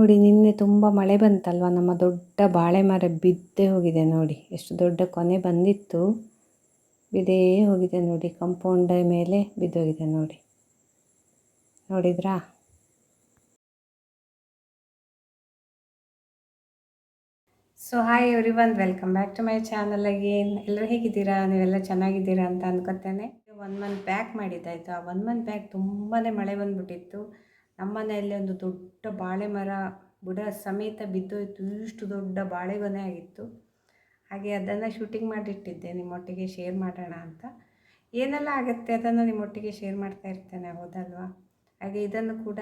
ನೋಡಿ, ನಿನ್ನೆ ತುಂಬ ಮಳೆ ಬಂತಲ್ವ? ನಮ್ಮ ದೊಡ್ಡ ಬಾಳೆ ಮರ ಬಿದ್ದೇ ಹೋಗಿದೆ ನೋಡಿ. ಎಷ್ಟು ದೊಡ್ಡ ಕೊನೆ ಬಂದಿತ್ತು. ಬಿದ್ದೇ ಹೋಗಿದೆ ನೋಡಿ. ಕಂಪೌಂಡ್ ಮೇಲೆ ಬಿದ್ದೋಗಿದೆ ನೋಡಿ. ನೋಡಿದ್ರಾ? So hi everyone welcome back to my channel again ಎಲ್ಲರೂ ಹೇಗಿದ್ದೀರಾ? ನೀವೆಲ್ಲ ಚೆನ್ನಾಗಿದ್ದೀರಾ ಅಂತ ಅನ್ಕೋತೇನೆ. ಒನ್ ಮಂತ್ ಬ್ಯಾಕ್ ಮಾಡಿದ್ದಾಯಿತು. ಆ ಒನ್ ಮಂತ್ ಬ್ಯಾಕ್ ತುಂಬಾ ಮಳೆ ಬಂದ್ಬಿಟ್ಟಿತ್ತು. ನಮ್ಮ ಮನೆಯಲ್ಲಿ ಒಂದು ದೊಡ್ಡ ಬಾಳೆ ಮರ ಬುಡ ಸಮೇತ ಬಿದ್ದೋಯ್ತು. ಇಷ್ಟು ದೊಡ್ಡ ಬಾಳೆಗೊನೆ ಆಗಿತ್ತು. ಹಾಗೆ ಅದನ್ನು ಶೂಟಿಂಗ್ ಮಾಡಿಟ್ಟಿದ್ದೆ. ನಿಮ್ಮೊಟ್ಟಿಗೆ ಶೇರ್ ಮಾಡೋಣ ಅಂತ. ಏನೆಲ್ಲ ಆಗುತ್ತೆ? ಅದನ್ನು ನಿಮ್ಮೊಟ್ಟಿಗೆ ಶೇರ್ ಮಾಡ್ತಾ ಇರ್ತೇನೆ, ಹೌದಲ್ವಾ? ಹಾಗೆ ಇದನ್ನು ಕೂಡ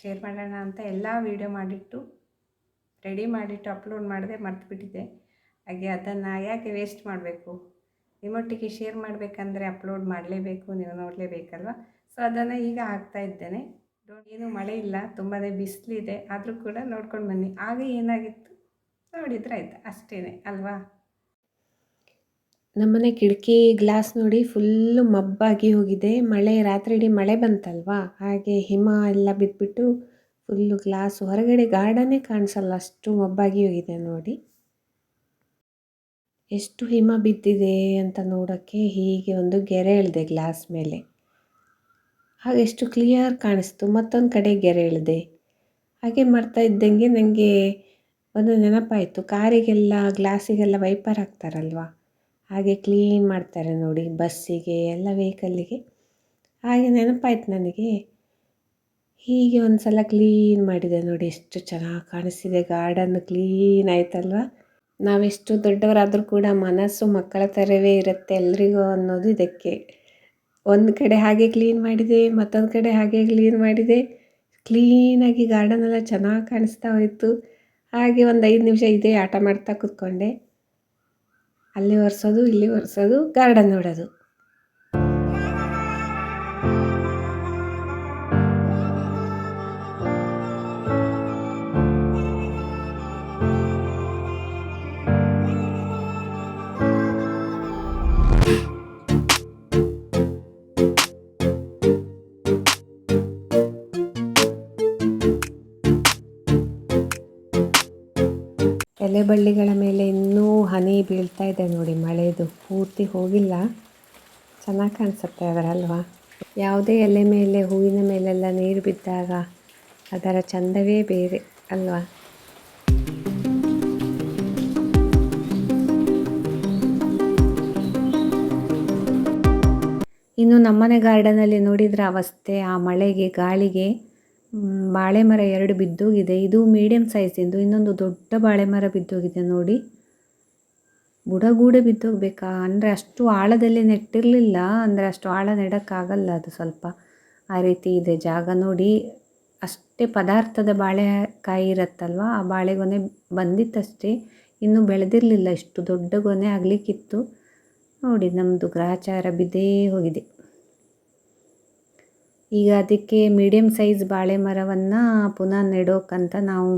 ಶೇರ್ ಮಾಡೋಣ ಅಂತ ಎಲ್ಲ ವೀಡಿಯೋ ಮಾಡಿಟ್ಟು ರೆಡಿ ಮಾಡಿಟ್ಟು ಅಪ್ಲೋಡ್ ಮಾಡಿದೆ ಮರ್ತುಬಿಟ್ಟಿದ್ದೆ. ಹಾಗೆ ಅದನ್ನು ಯಾಕೆ ವೇಸ್ಟ್ ಮಾಡಬೇಕು? ನಿಮ್ಮೊಟ್ಟಿಗೆ ಶೇರ್ ಮಾಡಬೇಕಂದ್ರೆ ಅಪ್ಲೋಡ್ ಮಾಡಲೇಬೇಕು, ನೀವು ನೋಡಲೇಬೇಕಲ್ವ? ಸೊ ಅದನ್ನು ಈಗ ಹಾಕ್ತಾ ಇದ್ದೇನೆ. ಏನು ಮಳೆ ಇಲ್ಲ ತುಂಬಾ ಬಿಸಿಲಿದೆ, ಆದರೂ ಕೂಡ ನೋಡ್ಕೊಂಡು ಬನ್ನಿ. ಆಗ ಏನಾಗಿತ್ತು? ನೋಡಿದ್ರೆ ಆಯ್ತು ಅಷ್ಟೇ ಅಲ್ವಾ? ನಮ್ಮನೆ ಕಿಟಕಿ ಗ್ಲಾಸ್ ನೋಡಿ ಫುಲ್ಲು ಮಬ್ಬಾಗಿ ಹೋಗಿದೆ. ಮಳೆ, ರಾತ್ರಿ ಇಡೀ ಮಳೆ ಬಂತಲ್ವಾ? ಹಾಗೆ ಹಿಮ ಎಲ್ಲ ಬಿದ್ದುಬಿಟ್ಟು ಫುಲ್ಲು ಗ್ಲಾಸ್ ಹೊರಗಡೆ ಗಾರ್ಡನ್ನೇ ಕಾಣಿಸಲ್ಲ, ಅಷ್ಟು ಮಬ್ಬಾಗಿ ಹೋಗಿದೆ ನೋಡಿ. ಎಷ್ಟು ಹಿಮ ಬಿದ್ದಿದೆ ಅಂತ ನೋಡೋಕ್ಕೆ ಹೀಗೆ ಒಂದು ಗೆರೆ ಎಳೆದೆ ಗ್ಲಾಸ್ ಮೇಲೆ. ಹಾಗೆ ಎಷ್ಟು ಕ್ಲಿಯರ್ ಕಾಣಿಸ್ತು. ಮತ್ತೊಂದು ಕಡೆ ಗೆರೆ ಇಳಿದೆ. ಹಾಗೆ ಮಾಡ್ತಾ ಇದ್ದಂಗೆ ನನಗೆ ಒಂದು ನೆನಪಾಯಿತು. ಕಾರಿಗೆಲ್ಲ, ಗ್ಲಾಸಿಗೆಲ್ಲ ವೈಪರ್ ಹಾಕ್ತಾರಲ್ವ? ಹಾಗೆ ಕ್ಲೀನ್ ಮಾಡ್ತಾರೆ ನೋಡಿ, ಬಸ್ಸಿಗೆ, ಎಲ್ಲ ವೆಹಿಕಲ್ಲಿಗೆ ಹಾಗೆ ನೆನಪಾಯ್ತು ನನಗೆ. ಹೀಗೆ ಒಂದು ಸಲ ಕ್ಲೀನ್ ಮಾಡಿದೆ ನೋಡಿ, ಎಷ್ಟು ಚೆನ್ನಾಗಿ ಕಾಣಿಸಿದೆ ಗಾರ್ಡನ್ ಕ್ಲೀನ್ ಆಯ್ತಲ್ವ? ನಾವೆಷ್ಟು ದೊಡ್ಡವರಾದರೂ ಕೂಡ ಮನಸ್ಸು ಮಕ್ಕಳ ಥರವೇ ಇರುತ್ತೆ ಎಲ್ರಿಗೂ ಅನ್ನೋದು ಇದಕ್ಕೆ. ಒಂದು ಕಡೆ ಹಾಗೆ ಕ್ಲೀನ್ ಮಾಡಿದೆ, ಮತ್ತೊಂದು ಕಡೆ ಹಾಗೆ ಕ್ಲೀನ್ ಮಾಡಿದೆ. ಕ್ಲೀನಾಗಿ ಗಾರ್ಡನೆಲ್ಲ ಚೆನ್ನಾಗಿ ಕಾಣಿಸ್ತಾ ಹೋಯಿತು. ಹಾಗೆ ಒಂದು ಐದು ನಿಮಿಷ ಇದೇ ಆಟ ಮಾಡ್ತಾ ಕೂತ್ಕೊಂಡೆ. ಅಲ್ಲಿ ಒರೆಸೋದು, ಇಲ್ಲಿ ಒರೆಸೋದು ಗಾರ್ಡನ್ ನೋಡೋದು. ಎಲೆ ಬಳ್ಳಿಗಳ ಮೇಲೆ ಇನ್ನೂ ಹನಿ ಬೀಳ್ತಾ ಇದೆ ನೋಡಿ. ಮಳೆದು ಪೂರ್ತಿ ಹೋಗಿಲ್ಲ. ಚೆನ್ನಾಗಿ ಕಾಣಿಸುತ್ತೆ ಅದರಲ್ವಾ? ಯಾವುದೇ ಎಲೆ ಮೇಲೆ, ಹೂವಿನ ಮೇಲೆಲ್ಲ ನೀರು ಬಿದ್ದಾಗ ಅದರ ಚಂದವೇ ಬೇರೆ ಅಲ್ವಾ? ಇನ್ನು ನಮ್ಮನೆ ಗಾರ್ಡನಲ್ಲಿ ನೋಡಿದರೆ ಅವಸ್ಥೆ, ಆ ಮಳೆಗೆ, ಗಾಳಿಗೆ ಬಾಳೆ ಮರ ಎರಡು ಬಿದ್ದೋಗಿದೆ. ಇದು ಮೀಡಿಯಂ ಸೈಜಿಂದು ಇನ್ನೊಂದು ದೊಡ್ಡ ಬಾಳೆ ಮರ ಬಿದ್ದೋಗಿದೆ ನೋಡಿ. ಬುಡಗೂಡೆ ಬಿದ್ದೋಗ್ಬೇಕಾ? ಅಂದರೆ ಅಷ್ಟು ಆಳದಲ್ಲಿ ನೆಟ್ಟಿರಲಿಲ್ಲ. ಅಂದರೆ ಅಷ್ಟು ಆಳ ನೆಡೋಕ್ಕಾಗಲ್ಲ ಅದು ಸ್ವಲ್ಪ. ಆ ರೀತಿ ಇದೆ ಜಾಗ ನೋಡಿ. ಅಷ್ಟೇ ಪದಾರ್ಥದ ಬಾಳೆಕಾಯಿ ಇರುತ್ತಲ್ವ? ಆ ಬಾಳೆಗೊನೆ ಬಂದಿತ್ತಷ್ಟೇ. ಇನ್ನೂ ಬೆಳೆದಿರಲಿಲ್ಲ. ಇಷ್ಟು ದೊಡ್ಡ ಗೊನೆ ಆಗಲಿಕ್ಕಿತ್ತು. ನೋಡಿ ನಮ್ಮದು ಗ್ರಹಚಾರ ಬಿದ್ದೇ ಹೋಗಿದೆ. ಈಗ ಅದಕ್ಕೆ ಮೀಡಿಯಮ್ ಸೈಜ್ ಬಾಳೆ ಮರವನ್ನು ಪುನಃ ನೆಡೋಕ್ಕಂತ ನಾವು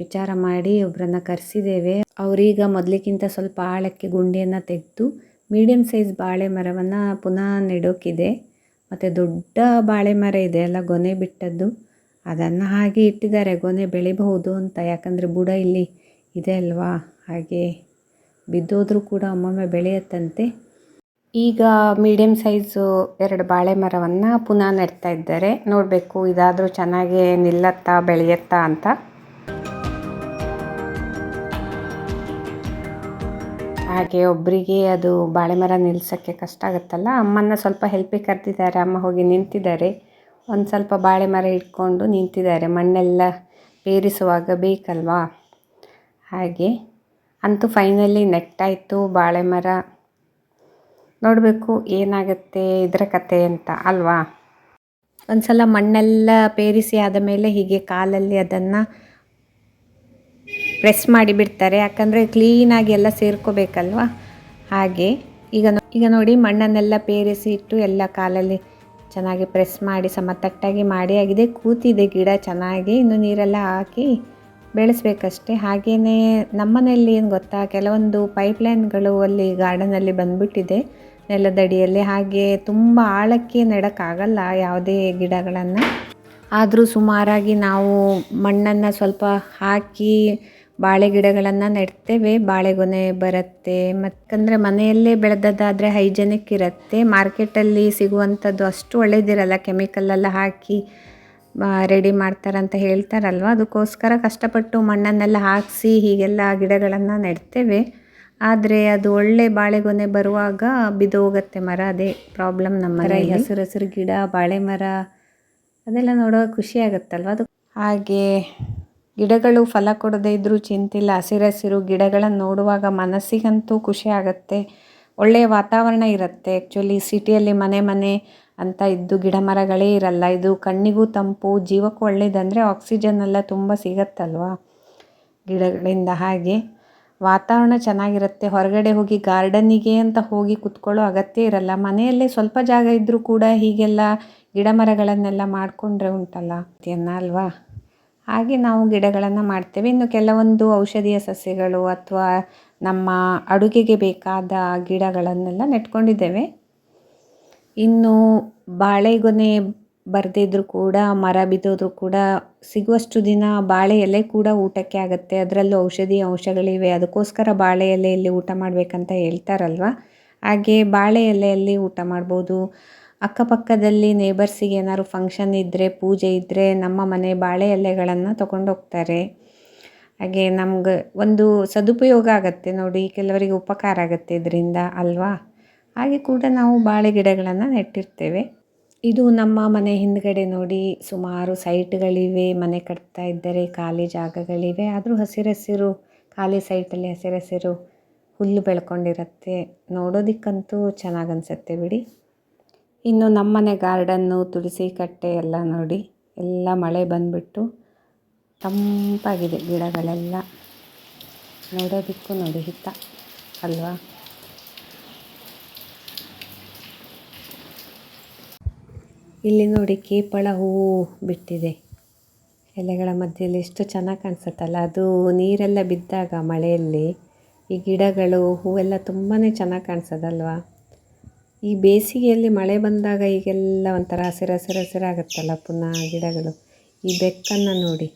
ವಿಚಾರ ಮಾಡಿ ಒಬ್ಬರನ್ನ ಕರೆಸಿದ್ದೇವೆ. ಅವರೀಗ ಮೊದಲಿಗಿಂತ ಸ್ವಲ್ಪ ಆಳಕ್ಕೆ ಗುಂಡಿಯನ್ನು ತೆಗೆದು ಮೀಡಿಯಮ್ ಸೈಜ್ ಬಾಳೆ ಮರವನ್ನು ಪುನಃ ನೆಡೋಕ್ಕಿದೆ ಮತ್ತು ದೊಡ್ಡ ಬಾಳೆ ಮರ ಇದೆ ಅಲ್ಲ, ಗೊನೆ ಬಿಟ್ಟದ್ದು. ಅದನ್ನು ಹಾಗೆ ಇಟ್ಟಿದ್ದಾರೆ, ಗೊನೆ ಬೆಳಿಬಹುದು ಅಂತ. ಯಾಕಂದರೆ ಬುಡ ಇಲ್ಲಿ ಇದೆ ಅಲ್ವಾ? ಹಾಗೆ ಬಿದ್ದೋದ್ರೂ ಕೂಡ ಒಮ್ಮೊಮ್ಮೆ ಬೆಳೆಯುತ್ತಂತೆ. ಈಗ ಮೀಡಿಯಮ್ ಸೈಜು ಎರಡು ಬಾಳೆ ಮರವನ್ನು ಪುನಃ ನೆಡ್ತಾ ಇದ್ದಾರೆ. ನೋಡಬೇಕು ಇದಾದರೂ ಚೆನ್ನಾಗಿ ನಿಲ್ಲತ್ತಾ ಬೆಳೆಯತ್ತಾ ಅಂತ. ಹಾಗೆ ಒಬ್ಬರಿಗೆ ಅದು ಬಾಳೆ ಮರ ನಿಲ್ಸೋಕ್ಕೆ ಕಷ್ಟ ಆಗುತ್ತಲ್ಲ ಅಮ್ಮನ ಸ್ವಲ್ಪ ಹೆಲ್ಪಿಗೆ ಕರೆದಿದ್ದಾರೆ. ಅಮ್ಮ ಹೋಗಿ ನಿಂತಿದ್ದಾರೆ. ಒಂದು ಸ್ವಲ್ಪ ಬಾಳೆ ಮರ ಇಟ್ಕೊಂಡು ನಿಂತಿದ್ದಾರೆ. ಮಣ್ಣೆಲ್ಲ ಪೇರಿಸುವಾಗ ಬೇಕಲ್ವಾ? ಹಾಗೆ ಅಂತೂ ಫೈನಲಿ ನೆಟ್ಟಾಯಿತು. ಬಾಳೆ ಮರ ನೋಡಬೇಕು ಏನಾಗುತ್ತೆ ಇದರ ಕತೆ ಅಂತ, ಅಲ್ವಾ? ಒಂದು ಸಲ ಮಣ್ಣೆಲ್ಲ ಪೇರಿಸಿ ಆದ ಮೇಲೆ ಹೀಗೆ ಕಾಲಲ್ಲಿ ಅದನ್ನು ಪ್ರೆಸ್ ಮಾಡಿ ಬಿಡ್ತಾರೆ. ಯಾಕಂದರೆ ಕ್ಲೀನಾಗಿ ಎಲ್ಲ ಸೇರ್ಕೋಬೇಕಲ್ವ? ಹಾಗೆ ಈಗ ಈಗ ನೋಡಿ ಮಣ್ಣನ್ನೆಲ್ಲ ಪೇರಿಸಿ ಇಟ್ಟು ಎಲ್ಲ ಕಾಲಲ್ಲಿ ಚೆನ್ನಾಗಿ ಪ್ರೆಸ್ ಮಾಡಿ ಸಮತಟ್ಟಾಗಿ ಮಾಡಿ ಆಗಿದೆ. ಕೂತಿದೆ ಗಿಡ ಚೆನ್ನಾಗಿ, ಇನ್ನು ನೀರೆಲ್ಲ ಹಾಕಿ ಬೆಳೆಸ್ಬೇಕಷ್ಟೆ. ಹಾಗೆಯೇ ನಮ್ಮನೆಯಲ್ಲಿ ಏನು ಗೊತ್ತಾ, ಕೆಲವೊಂದು ಪೈಪ್ಲೈನ್ಗಳು ಅಲ್ಲಿ ಗಾರ್ಡನಲ್ಲಿ ಬಂದುಬಿಟ್ಟಿದೆ ನೆಲದಡಿಯಲ್ಲಿ. ಹಾಗೆ ತುಂಬ ಆಳಕ್ಕೆ ನೆಡೋಕ್ಕಾಗಲ್ಲ ಯಾವುದೇ ಗಿಡಗಳನ್ನು. ಆದರೂ ಸುಮಾರಾಗಿ ನಾವು ಮಣ್ಣನ್ನು ಸ್ವಲ್ಪ ಹಾಕಿ ಬಾಳೆ ಗಿಡಗಳನ್ನು ನೆಡ್ತೇವೆ. ಬಾಳೆಗೊನೆ ಬರುತ್ತೆ. ಮತ್ತಂದರೆ ಮನೆಯಲ್ಲೇ ಬೆಳೆದದ್ದಾದರೆ ಹೈಜೆನಿಕ್ ಇರುತ್ತೆ. ಮಾರ್ಕೆಟಲ್ಲಿ ಸಿಗುವಂಥದ್ದು ಅಷ್ಟು ಒಳ್ಳೇದಿರಲ್ಲ. ಕೆಮಿಕಲ್ಲೆಲ್ಲ ಹಾಕಿ ರೆಡಿ ಮಾಡ್ತಾರಂತ ಹೇಳ್ತಾರಲ್ವ? ಅದಕ್ಕೋಸ್ಕರ ಕಷ್ಟಪಟ್ಟು ಮಣ್ಣನ್ನೆಲ್ಲ ಹಾಕಿಸಿ ಹೀಗೆಲ್ಲ ಗಿಡಗಳನ್ನು ನೆಡ್ತೇವೆ. ಆದರೆ ಅದು ಒಳ್ಳೆ ಬಾಳೆಗೊನೆ ಬರುವಾಗ ಬಿದ್ದೋಗುತ್ತೆ ಮರ ಅದೇ ಪ್ರಾಬ್ಲಮ್ ನಮ್ಮ ಮರ ಹಸಿರು ಹಸಿರು ಗಿಡ ಬಾಳೆ ಮರ ಅದೆಲ್ಲ ನೋಡುವಾಗ ಖುಷಿ ಆಗುತ್ತಲ್ವ? ಅದು ಹಾಗೆ ಗಿಡಗಳು ಫಲ ಕೊಡದೇ ಇದ್ದರೂ ಚಿಂತಿಲ್ಲ. ಹಸಿರು ಗಿಡಗಳನ್ನು ನೋಡುವಾಗ ಮನಸ್ಸಿಗಂತೂ ಖುಷಿ ಆಗುತ್ತೆ. ಒಳ್ಳೆಯ ವಾತಾವರಣ ಇರುತ್ತೆ. ಆ್ಯಕ್ಚುಲಿ ಸಿಟಿಯಲ್ಲಿ ಮನೆ ಮನೆ ಅಂತ ಇದ್ದು ಗಿಡ ಮರಗಳೇ ಇರಲ್ಲ. ಇದು ಕಣ್ಣಿಗೂ ತಂಪು, ಜೀವಕ್ಕೂ ಒಳ್ಳೆಯದಂದರೆ ಆಕ್ಸಿಜನ್ ಎಲ್ಲ ತುಂಬ ಸಿಗತ್ತಲ್ವ? ಗಿಡಗಳಿಂದ ಹಾಗೆ. ವಾತಾವರಣ ಚೆನ್ನಾಗಿರುತ್ತೆ. ಹೊರಗಡೆ ಹೋಗಿ ಗಾರ್ಡನ್ನಿಗೆ ಅಂತ ಹೋಗಿ ಕುತ್ಕೊಳ್ಳೋ ಅಗತ್ಯ ಇರಲ್ಲ. ಮನೆಯಲ್ಲೇ ಸ್ವಲ್ಪ ಜಾಗ ಇದ್ದರೂ ಕೂಡ ಹೀಗೆಲ್ಲ ಗಿಡ ಮರಗಳನ್ನೆಲ್ಲ ಮಾಡಿಕೊಂಡ್ರೆ ಉಂಟಲ್ಲ? ಅಲ್ವಾ? ಹಾಗೆ ನಾವು ಗಿಡಗಳನ್ನು ಮಾಡ್ತೇವೆ. ಇನ್ನು ಕೆಲವೊಂದು ಔಷಧೀಯ ಸಸ್ಯಗಳು ಅಥವಾ ನಮ್ಮ ಅಡುಗೆಗೆ ಬೇಕಾದ ಗಿಡಗಳನ್ನೆಲ್ಲ ನೆಟ್ಕೊಂಡಿದ್ದೇವೆ. ಇನ್ನು ಬಾಳೆಗೊನೆ ಬರದೇ ಕೂಡ, ಮರ ಬಿದ್ದೋದ್ರೂ ಕೂಡ ಸಿಗುವಷ್ಟು ದಿನ ಬಾಳೆ ಎಲೆ ಕೂಡ ಊಟಕ್ಕೆ ಆಗುತ್ತೆ. ಅದರಲ್ಲೂ ಔಷಧಿ ಅಂಶಗಳಿವೆ. ಅದಕ್ಕೋಸ್ಕರ ಬಾಳೆ ಎಲೆಯಲ್ಲಿ ಊಟ ಮಾಡಬೇಕಂತ ಹೇಳ್ತಾರಲ್ವ? ಹಾಗೆ ಬಾಳೆ ಎಲೆಯಲ್ಲಿ ಊಟ ಮಾಡ್ಬೋದು. ಅಕ್ಕಪಕ್ಕದಲ್ಲಿ ನೇಬರ್ಸಿಗೆ ಏನಾದ್ರು ಫಂಕ್ಷನ್ ಇದ್ದರೆ ಪೂಜೆ ಇದ್ದರೆ ನಮ್ಮ ಮನೆ ಬಾಳೆ ಎಲೆಗಳನ್ನು ತಗೊಂಡೋಗ್ತಾರೆ ಹಾಗೆ ನಮ್ಗೆ ಒಂದು ಸದುಪಯೋಗ ಆಗುತ್ತೆ ನೋಡಿ. ಕೆಲವರಿಗೆ ಉಪಕಾರ ಆಗುತ್ತೆ ಇದರಿಂದ, ಅಲ್ವಾ? ಹಾಗೆ ಕೂಡ ನಾವು ಬಾಳೆ ಗಿಡಗಳನ್ನು ನೆಟ್ಟಿರ್ತೇವೆ. ಇದು ನಮ್ಮ ಮನೆ ಹಿಂದ್ಗಡೆ ನೋಡಿ ಸುಮಾರು ಸೈಟ್ಗಳಿವೆ. ಮನೆ ಕಟ್ತಾ ಇದ್ದರೆ ಖಾಲಿ ಜಾಗಗಳಿವೆ. ಆದರೂ ಹಸಿರಸಿರು, ಖಾಲಿ ಸೈಟಲ್ಲಿ ಹಸಿರಸಿರು ಹುಲ್ಲು ಬೆಳ್ಕೊಂಡಿರುತ್ತೆ. ನೋಡೋದಕ್ಕಂತೂ ಚೆನ್ನಾಗಿ ಅನಿಸುತ್ತೆ ಬಿಡಿ. ಇನ್ನು ನಮ್ಮನೆ ಗಾರ್ಡನ್ನು ತುಳಸಿ ಕಟ್ಟೆ ಎಲ್ಲ ನೋಡಿ, ಎಲ್ಲ ಮಳೆ ಬಂದುಬಿಟ್ಟು ತಂಪಾಗಿದೆ ಗಿಡಗಳೆಲ್ಲ. ನೋಡೋದಕ್ಕೂ ನೋಡಿ ಹಿತ, ಅಲ್ವಾ? ಇಲ್ಲಿ ನೋಡಿ ಕೇಪಳ ಹೂವು ಬಿಟ್ಟಿದೆ. ಎಲೆಗಳ ಮಧ್ಯೆಯಲ್ಲಿ ಎಷ್ಟು ಚೆನ್ನಾಗಿ ಕಾಣಿಸುತ್ತಲ್ಲ. ಅದು ನೀರೆಲ್ಲ ಬಿದ್ದಾಗ, ಮಳೆಯಲ್ಲಿ ಈ ಗಿಡಗಳು, ಹೂವೆಲ್ಲ ತುಂಬಾ ಚೆನ್ನಾಗಿ ಕಾಣಿಸೋದಲ್ವಾ. ಈ ಬೇಸಿಗೆಯಲ್ಲಿ ಮಳೆ ಬಂದಾಗ ಈಗೆಲ್ಲ ಒಂಥರ ಹಸಿರು ಹಸಿರು ಪುನಃ ಗಿಡಗಳು. ಈ ಬೆಕ್ಕನ್ನು ನೋಡಿ.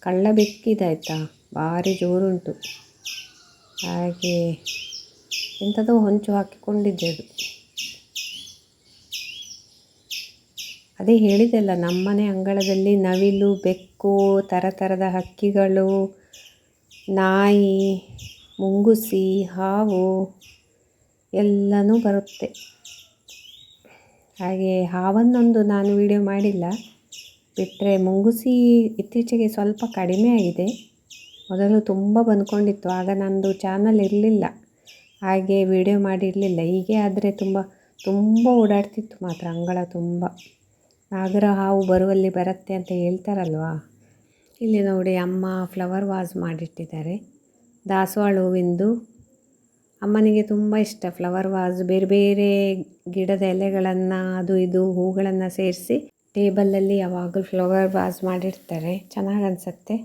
ಕಳ್ಳ ಬೆಕ್ಕಿದಾಯ್ತಾ ಭಾರಿ ಜೋರುಂಟು. ಹಾಗೆ ಎಂಥದೋ ಹೊಂಚು ಹಾಕಿಕೊಂಡಿದ್ದೆ ಅದು ಅದೇ ಹೇಳಿದೆಲ್ಲ ನಮ್ಮನೆ ಅಂಗಳದಲ್ಲಿ ನವಿಲು, ಬೆಕ್ಕು ಥರ ಥರದ ಹಕ್ಕಿಗಳು, ನಾಯಿ, ಮುಂಗುಸಿ, ಹಾವು ಎಲ್ಲನೂ ಬರುತ್ತೆ. ಹಾಗೆ ಹಾವನ್ನೊಂದು ನಾನು ವೀಡಿಯೋ ಮಾಡಿಲ್ಲ. ಬಿಟ್ಟರೆ ಮುಂಗುಸಿ ಇತ್ತೀಚೆಗೆ ಸ್ವಲ್ಪ ಕಡಿಮೆ ಆಗಿದೆ. ಮೊದಲು ತುಂಬ ಬಂದ್ಕೊಂಡಿತ್ತು, ಆಗ ನಂದು ಚಾನಲ್ ಇರಲಿಲ್ಲ. ಹಾಗೆ ವೀಡಿಯೋ ಮಾಡಿರಲಿಲ್ಲ. ಹೀಗೆ ಆದರೆ ತುಂಬ ತುಂಬ ಓಡಾಡ್ತಿತ್ತು ಮಾತ್ರ ಅಂಗಳ ತುಂಬ. ನಾಗರ ಹಾವು ಬರುವಲ್ಲಿ ಬರುತ್ತೆ ಅಂತ ಹೇಳ್ತಾರಲ್ವಾ? ಇಲ್ಲಿ ನೋಡಿ ಅಮ್ಮ ಫ್ಲವರ್ ವಾಸ್ ಮಾಡಿಟ್ಟಿದ್ದಾರೆ. ದಾಸವಾಳ ಹೂವಿಂದು. ಅಮ್ಮನಿಗೆ ತುಂಬ ಇಷ್ಟ ಫ್ಲವರ್ ವಾಸ್ ಬೇರೆ ಬೇರೆ ಗಿಡದ ಎಲೆಗಳನ್ನು, ಅದು ಇದು ಹೂಗಳನ್ನು ಸೇರಿಸಿ ಟೇಬಲಲ್ಲಿ ಯಾವಾಗಲೂ ಫ್ಲವರ್ ವಾಸ್ ಮಾಡಿರ್ತಾರೆ ಚೆನ್ನಾಗಿ ಅನಿಸುತ್ತೆ.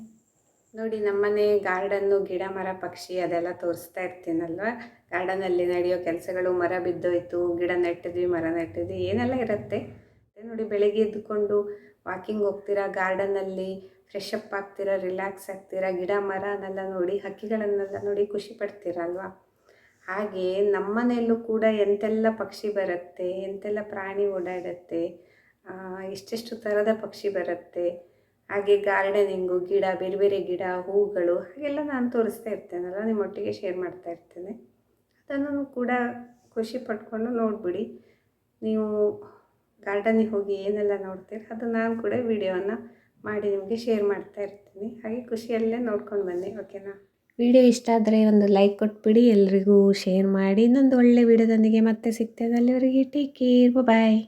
ನೋಡಿ, ನಮ್ಮನೆ ಗಾರ್ಡನ್ನು ಗಿಡ, ಮರ, ಪಕ್ಷಿ ಅದೆಲ್ಲ ತೋರಿಸ್ತಾ ಇರ್ತೀನಲ್ವ? ಗಾರ್ಡನಲ್ಲಿ ನಡೆಯೋ ಕೆಲಸಗಳು ಮರ ಬಿದ್ದೋಯ್ತು, ಗಿಡ ನೆಟ್ಟಿದ್ವಿ, ಮರ ನೆಟ್ಟಿದ್ವಿ, ಏನೆಲ್ಲ ಇರುತ್ತೆ? ನೋಡಿ ಬೆಳಿಗ್ಗೆ ಎದ್ದುಕೊಂಡು ವಾಕಿಂಗ್ ಹೋಗ್ತೀರಾ ಗಾರ್ಡನಲ್ಲಿ ಫ್ರೆಶ್ ಅಪ್ ಆಗ್ತೀರಾ ರಿಲ್ಯಾಕ್ಸ್ ಆಗ್ತೀರಾ, ಗಿಡ ಮರನೆಲ್ಲ ನೋಡಿ, ಹಕ್ಕಿಗಳನ್ನೆಲ್ಲ ನೋಡಿ ಖುಷಿ ಪಡ್ತೀರಲ್ವಾ ಹಾಗೆ ನಮ್ಮನೆಯಲ್ಲೂ ಕೂಡ ಎಂತೆಲ್ಲ ಪಕ್ಷಿ ಬರುತ್ತೆ, ಎಂತೆಲ್ಲ ಪ್ರಾಣಿ ಓಡಾಡುತ್ತೆ ಎಷ್ಟೆಷ್ಟು ಥರದ ಪಕ್ಷಿ ಬರುತ್ತೆ, ಹಾಗೆ ಗಾರ್ಡನಿಂಗು ಗಿಡ, ಬೇರೆ ಬೇರೆ ಗಿಡ, ಹೂಗಳು, ಹಾಗೆಲ್ಲ ನಾನು ತೋರಿಸ್ತಾ ಇರ್ತೇನಲ್ಲ ನಿಮ್ಮೊಟ್ಟಿಗೆ ಶೇರ್ ಮಾಡ್ತಾ ಇರ್ತೇನೆ. ಅದನ್ನು ಕೂಡ ಖುಷಿ ಪಟ್ಕೊಂಡು ನೋಡಿಬಿಡಿ. ನೀವು ಗಾರ್ಡನಿಗೆ ಹೋಗಿ ಏನೆಲ್ಲ ನೋಡ್ತೀರ, ಅದು ನಾನು ಕೂಡ ವಿಡಿಯೋನ ಮಾಡಿ ನಿಮಗೆ ಶೇರ್ ಮಾಡ್ತಾ ಇರ್ತೀನಿ. ಹಾಗೆ ಖುಷಿಯಲ್ಲೇ ನೋಡ್ಕೊಂಡು ಬನ್ನಿ ಓಕೆನಾ ವಿಡಿಯೋ ಇಷ್ಟ ಆದರೆ ಒಂದು ಲೈಕ್ ಕೊಟ್ಬಿಡಿ, ಎಲ್ರಿಗೂ ಶೇರ್ ಮಾಡಿ. ಇನ್ನೊಂದು ಒಳ್ಳೆ ವಿಡಿಯೋದೊಂದಿಗೆ ಮತ್ತೆ ಸಿಗ್ತದೆ ಅಲ್ಲಿವರೆಗೆ ಟೇಕ್ ಕೇರ್ ಬಾಯ್